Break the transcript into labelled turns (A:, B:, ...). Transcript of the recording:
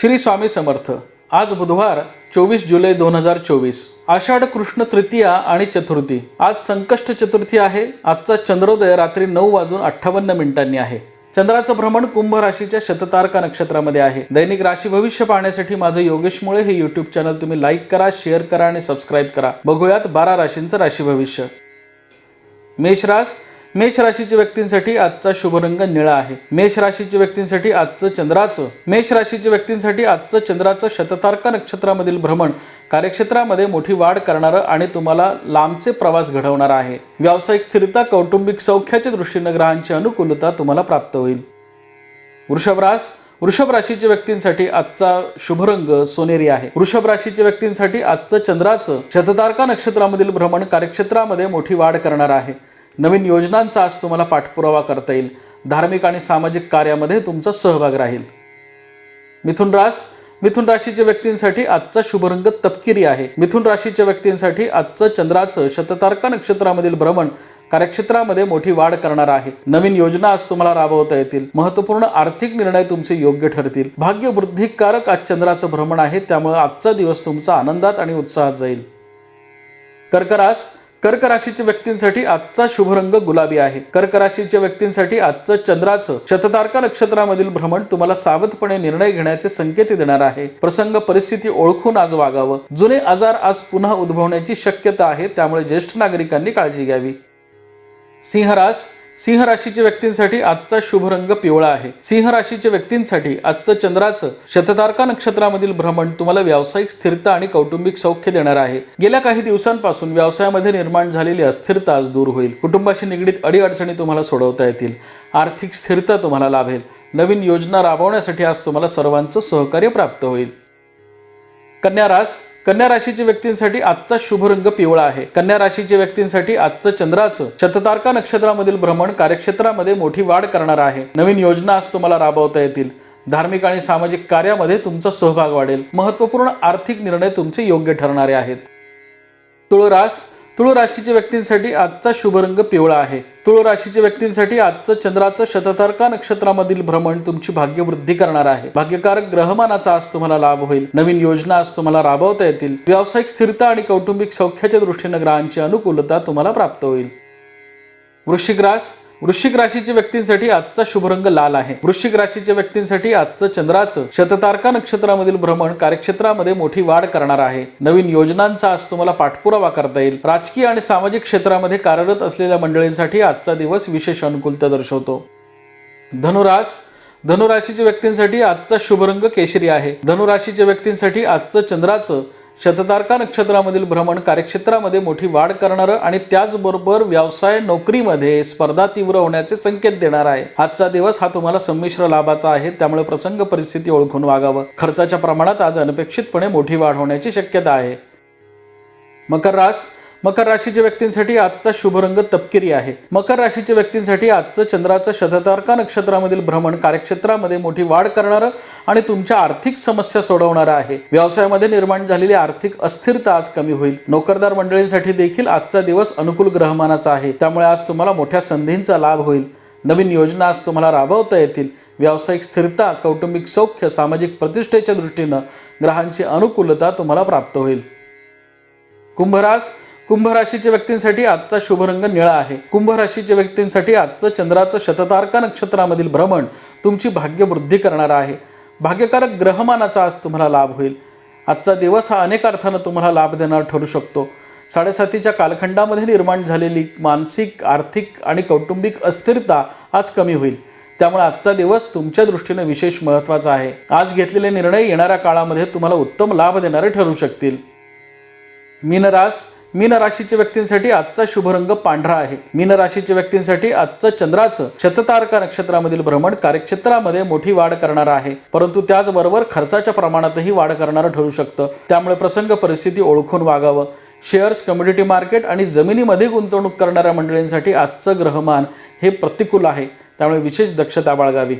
A: श्री स्वामी समर्थ. आज बुधवार चोवीस जुलै दोन हजार चोवीस. आषाढ कृष्ण तृतीया आणि चतुर्थी. आज संकष्ट चतुर्थी आहे. आजचा चंद्रोदय रात्री नऊ वाजून अठ्ठावन्न मिनिटांनी आहे. चंद्राचं भ्रमण कुंभ राशीच्या शततारका नक्षत्रामध्ये आहे. दैनिक राशी भविष्य पाहण्यासाठी माझं योगेश मुळे हे युट्यूब चॅनल तुम्ही लाईक करा शेअर करा आणि सबस्क्राईब करा. बघूयात बारा राशींचं राशी भविष्य. मेषरास मेष राशीच्या व्यक्तींसाठी आजचा शुभ रंग निळा आहे. मेष राशीच्या व्यक्तींसाठी आजचं चंद्राचं मेष राशीच्या व्यक्तींसाठी आजचं चंद्राचं शततारका नक्षत्रामधील भ्रमण कार्यक्षेत्रामध्ये मोठी वाढ करणारं आणि तुम्हाला लांबचे प्रवास घडवणार आहे. व्यावसायिक स्थिरता कौटुंबिक सौख्याच्या दृष्टीनं ग्रहांची अनुकूलता तुम्हाला प्राप्त होईल. वृषभ रास वृषभ राशीच्या व्यक्तींसाठी आजचा शुभ रंग सोनेरी आहे. वृषभ राशीच्या व्यक्तींसाठी आजचं चंद्राचं शततारका नक्षत्रामधील भ्रमण कार्यक्षेत्रामध्ये मोठी वाढ करणार आहे. नवीन योजनांचा आज तुम्हाला पाठपुरावा करता येईल. धार्मिक आणि सामाजिक कार्यामध्ये तुमचा सहभाग राहील. मिथुन रास मिथुन राशीच्या व्यक्तींसाठी आजचा शुभरंग तपकिरी आहे. मिथुन राशीच्या व्यक्तींसाठी आजचं चंद्राचं शततारका नक्षत्रामधील भ्रमण कार्यक्षेत्रामध्ये मोठी वाढ करणार आहे. नवीन योजना आज तुम्हाला राबवता येतील. महत्त्वपूर्ण आर्थिक निर्णय तुमचे योग्य ठरतील. भाग्य वृद्धिकारक आज चंद्राचं भ्रमण आहे. त्यामुळे आजचा दिवस तुमचा आनंदात आणि उत्साहात जाईल. कर्करास कर्क राशीच्या व्यक्तींसाठी आजचा शुभ रंग गुलाबी आहे. कर्क राशीच्या व्यक्तींसाठी आजचं चंद्राचं शततारका नक्षत्रामधील भ्रमण तुम्हाला सावधपणे निर्णय घेण्याचे संकेत देणार आहे. प्रसंग परिस्थिती ओळखून आज वागावं. जुने आजार आज पुन्हा उद्भवण्याची शक्यता आहे त्यामुळे ज्येष्ठ नागरिकांनी काळजी घ्यावी. सिंहरास सिंह राशीच्या व्यक्तींसाठी आजचा शुभ रंग पिवळा आहे. सिंह राशीच्या व्यक्तींसाठी आजचं चंद्राचं शततारका नक्षत्रामधील भ्रमण तुम्हाला व्यावसायिक स्थिरता आणि कौटुंबिक सौख्य देणार आहे. गेल्या काही दिवसांपासून व्यवसायामध्ये निर्माण झालेली अस्थिरता आज दूर होईल. कुटुंबाशी निगडीत अडीअडचणी तुम्हाला सोडवता येतील. आर्थिक स्थिरता तुम्हाला लाभेल. नवीन योजना राबवण्यासाठी आज तुम्हाला सर्वांचं सहकार्य प्राप्त होईल. कन्या रास कन्या राशीच्या व्यक्तींसाठी आजचा शुभ रंग पिवळा आहे. कन्या राशीच्या व्यक्तींसाठी आजचं चंद्राचं शततारका नक्षत्रामधील भ्रमण कार्यक्षेत्रामध्ये मोठी वाढ करणार आहे. नवीन योजना आज तुम्हाला राबवता येतील. धार्मिक आणि सामाजिक कार्यामध्ये तुमचा सहभाग वाढेल. महत्त्वपूर्ण आर्थिक निर्णय तुमचे योग्य ठरणारे आहेत. तुळरास तुळ राशीच्या व्यक्तींसाठी आजचा शुभ रंग पिवळा आहे. तुळ राशीच्या व्यक्तींसाठी आजचं चंद्राचं शततारका नक्षत्रामधील भ्रमण तुमची भाग्यवृद्धी करणार आहे. भाग्यकारक ग्रहमानाचा आज तुम्हाला लाभ होईल. नवीन योजना आज तुम्हाला राबवता येतील. व्यावसायिक स्थिरता आणि कौटुंबिक सौख्याच्या दृष्टीनं ग्रहांची अनुकूलता तुम्हाला प्राप्त होईल. वृश्चिक रास वृश्चिक राशीच्या व्यक्तींसाठी आजचा शुभ रंग लाल आहे. वृश्चिक राशीच्या व्यक्तींसाठी आजचं चंद्राचं शततारका नक्षत्रामधील भ्रमण कार्यक्षेत्रामध्ये मोठी वाढ करणार आहे. नवीन योजनांचा आज तुम्हाला पाठपुरावा करता येईल. राजकीय आणि सामाजिक क्षेत्रामध्ये कार्यरत असलेल्या मंडळींसाठी आजचा दिवस विशेष अनुकूलता दर्शवतो. धनुरास धनुराशीच्या व्यक्तींसाठी आजचा शुभ रंग केशरी आहे. धनुराशीच्या व्यक्तींसाठी आजचं चंद्राचं शततारका नक्षत्रामधील भ्रमण कार्यक्षेत्रामध्ये मोठी वाढ करणारं आणि त्याचबरोबर व्यवसाय नोकरीमध्ये स्पर्धा तीव्र होण्याचे संकेत देणार आहे. आजचा दिवस हा तुम्हाला संमिश्र लाभाचा आहे त्यामुळे प्रसंग परिस्थिती ओळखून वागावं. खर्चाच्या प्रमाणात आज अनपेक्षितपणे मोठी वाढ होण्याची शक्यता आहे. मकर रास मकर राशीच्या व्यक्तींसाठी आजचा शुभ रंग तपकिरी आहे. मकर राशीच्या व्यक्तींसाठी आजचं चंद्राचं शततारका नक्षत्रामधील भ्रमण कार्यक्षेत्रामध्ये मोठी वाढ करणारं आणि तुमच्या आर्थिक समस्या सोडवणारं आहे. व्यवसायामध्ये निर्माण झालेली आर्थिक अस्थिरता आज कमी होईल. नोकरदार मंडळींसाठी देखील आजचा दिवस अनुकूल ग्रहमानाचा आहे. त्यामुळे आज तुम्हाला मोठ्या संधींचा लाभ होईल. नवीन योजना आज तुम्हाला राबवता येतील. व्यावसायिक स्थिरता कौटुंबिक सौख्य सामाजिक प्रतिष्ठेच्या दृष्टीनं ग्रहांची अनुकूलता तुम्हाला प्राप्त होईल. कुंभरास कुंभ राशीच्या व्यक्तींसाठी आजचा शुभरंग निळा आहे. कुंभ राशीच्या व्यक्तींसाठी आजचं चंद्राचं शततारका नक्षत्रामधील भ्रमण तुमची भाग्यवृद्धी करणारं आहे. भाग्यकारक ग्रहमानाचा आज तुम्हाला लाभ होईल. आजचा दिवस हा अनेक अर्थानं तुम्हाला लाभ देणार ठरू शकतो. साडेसातीच्या कालखंडामध्ये निर्माण झालेली मानसिक आर्थिक आणि कौटुंबिक अस्थिरता आज कमी होईल. त्यामुळे आजचा दिवस तुमच्या दृष्टीने विशेष महत्त्वाचा आहे. आज घेतलेले निर्णय येणाऱ्या काळामध्ये तुम्हाला उत्तम लाभ देणारे ठरू शकतील. मीनरास मीन राशीच्या व्यक्तींसाठी आजचा शुभ रंग पांढरा आहे. मीन राशीच्या व्यक्तींसाठी आजचं चंद्राचं शततारका नक्षत्रामधील भ्रमण कार्यक्षेत्रामध्ये मोठी वाढ करणार आहे. परंतु त्याचबरोबर खर्चाच्या प्रमाणातही वाढ करणारं ठरू शकतं. त्यामुळे प्रसंग परिस्थिती ओळखून वागावं. शेअर्स कम्युनिटी मार्केट आणि जमिनीमध्ये गुंतवणूक करणाऱ्या मंडळींसाठी आजचं ग्रहमान हे प्रतिकूल आहे. त्यामुळे विशेष दक्षता बाळगावी.